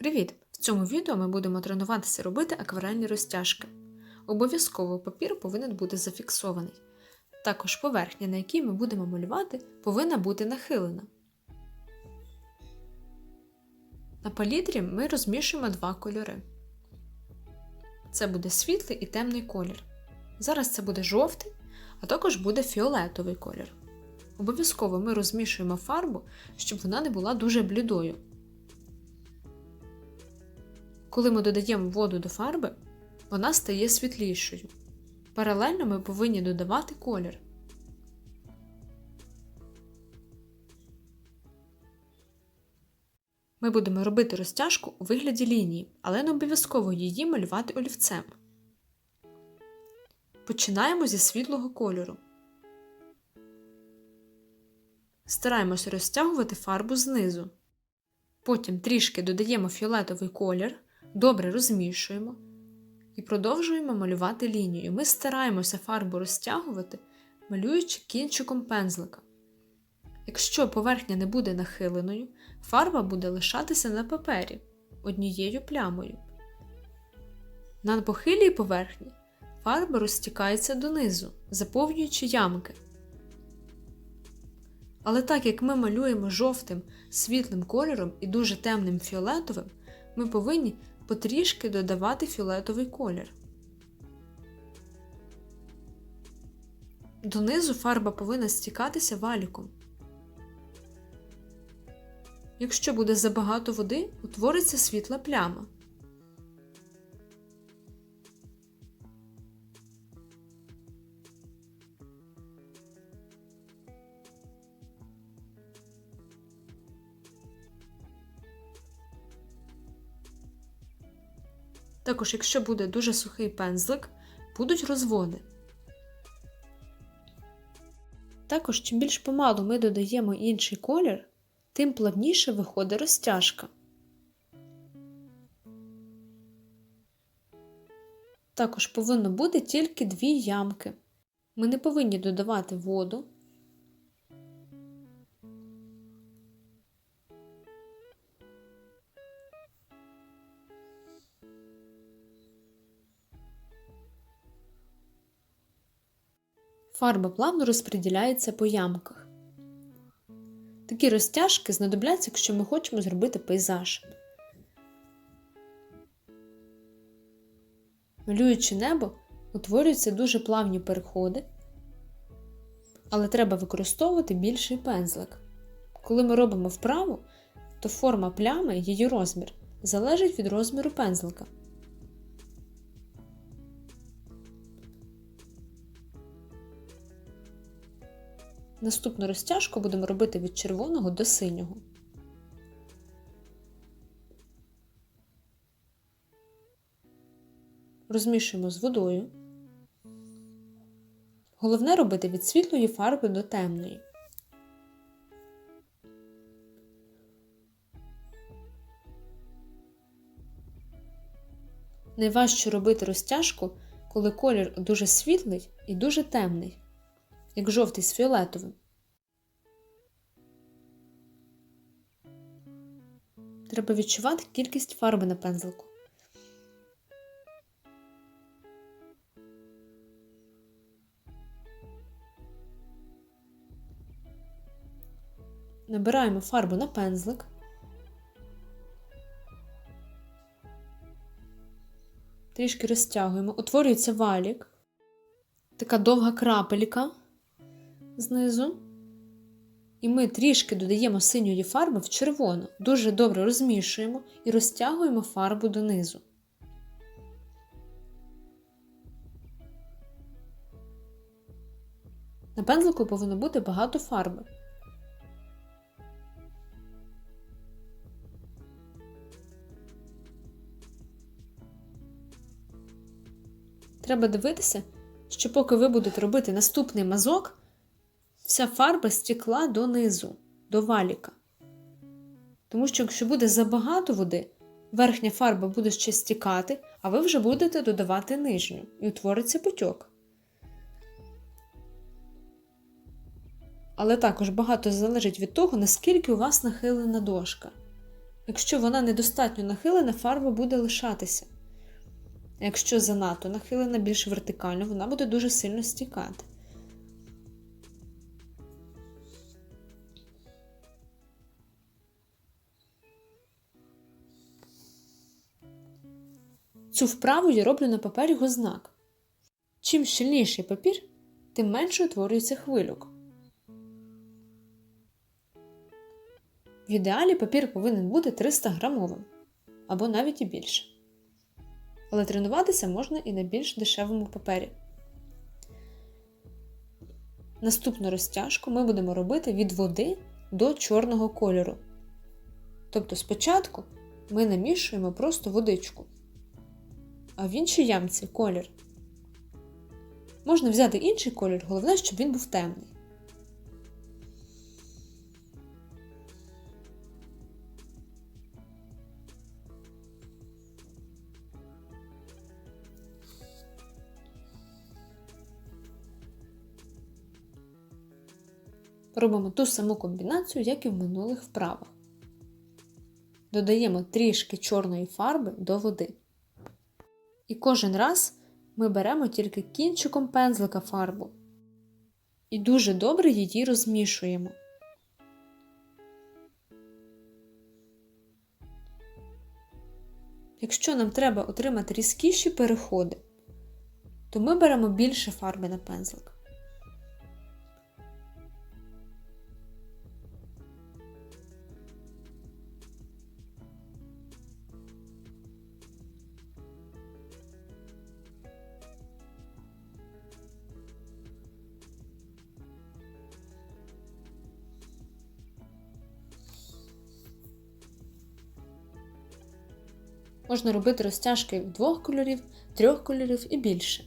Привіт! В цьому відео ми будемо тренуватися робити акварельні розтяжки. Обов'язково папір повинен бути зафіксований. Також поверхня, на якій ми будемо малювати, повинна бути нахилена. На палітрі ми розмішуємо два кольори. Це буде світлий і темний колір. Зараз це буде жовтий, а також буде фіолетовий колір. Обов'язково ми розмішуємо фарбу, щоб вона не була дуже блідою. Коли ми додаємо воду до фарби, вона стає світлішою. Паралельно ми повинні додавати колір. Ми будемо робити розтяжку у вигляді лінії, але не обов'язково її малювати олівцем. Починаємо зі світлого кольору. Стараємося розтягувати фарбу знизу. Потім трішки додаємо фіолетовий колір, добре розмішуємо і продовжуємо малювати лінію. Ми стараємося фарбу розтягувати, малюючи кінчиком пензлика. Якщо поверхня не буде нахиленою, фарба буде лишатися на папері однією плямою. На похилій поверхні фарба розтікається донизу, заповнюючи ямки. Але так як ми малюємо жовтим світлим кольором і дуже темним фіолетовим, ми повинні потрішки додавати фіолетовий колір. Донизу фарба повинна стікатися валіком. Якщо буде забагато води, утвориться світла пляма. Також, якщо буде дуже сухий пензлик, будуть розводи. Також, чим більш помалу ми додаємо інший колір, тим плавніше виходить розтяжка. Також повинно бути тільки дві ямки. Ми не повинні додавати воду. Фарба плавно розподіляється по ямках. Такі розтяжки знадобляться, якщо ми хочемо зробити пейзаж. Малюючи небо, утворюються дуже плавні переходи, але треба використовувати більший пензлик. Коли ми робимо вправу, то форма плями, її розмір, залежить від розміру пензлика. Наступну розтяжку будемо робити від червоного до синього. Розмішуємо з водою. Головне робити від світлої фарби до темної. Найважче робити розтяжку, коли колір дуже світлий і дуже темний як жовтий з фіолетовим. Треба відчувати кількість фарби на пензлику. Набираємо фарбу на пензлик. Трішки розтягуємо, утворюється валік, така довга крапелька знизу. І ми трішки додаємо синьої фарби в червону, дуже добре розмішуємо і розтягуємо фарбу донизу. На пензлику повинно бути багато фарби. Треба дивитися, що поки ви будете робити наступний мазок, вся фарба стікла донизу, до валіка. Тому що, якщо буде забагато води, верхня фарба буде ще стікати, а ви вже будете додавати нижню і утвориться потьок. Але також багато залежить від того, наскільки у вас нахилена дошка. Якщо вона недостатньо нахилена, фарба буде лишатися. Якщо занадто нахилена більш вертикально, вона буде дуже сильно стікати. Цю вправу я роблю на папері гознак. Чим щільніший папір, тим менше утворюється хвильок. В ідеалі папір повинен бути 300 грамовим або навіть і більше. Але тренуватися можна і на більш дешевому папері. Наступну розтяжку ми будемо робити від води до чорного кольору. Тобто спочатку ми намішуємо просто водичку, а в іншій ямці колір. Можна взяти інший колір, головне, щоб він був темний. Робимо ту саму комбінацію, як і в минулих вправах. Додаємо трішки чорної фарби до води. І кожен раз ми беремо тільки кінчиком пензлика фарбу. І дуже добре її розмішуємо. Якщо нам треба отримати різкіші переходи, то ми беремо більше фарби на пензлик. Можна робити розтяжки двох кольорів, трьох кольорів і більше.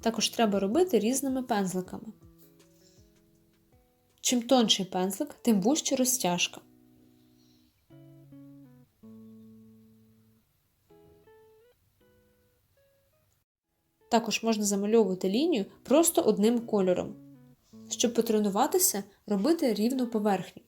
Також треба робити різними пензликами. Чим тонший пензлик, тим вужче розтяжка. Також можна замальовувати лінію просто одним кольором, щоб потренуватися робити рівну поверхню.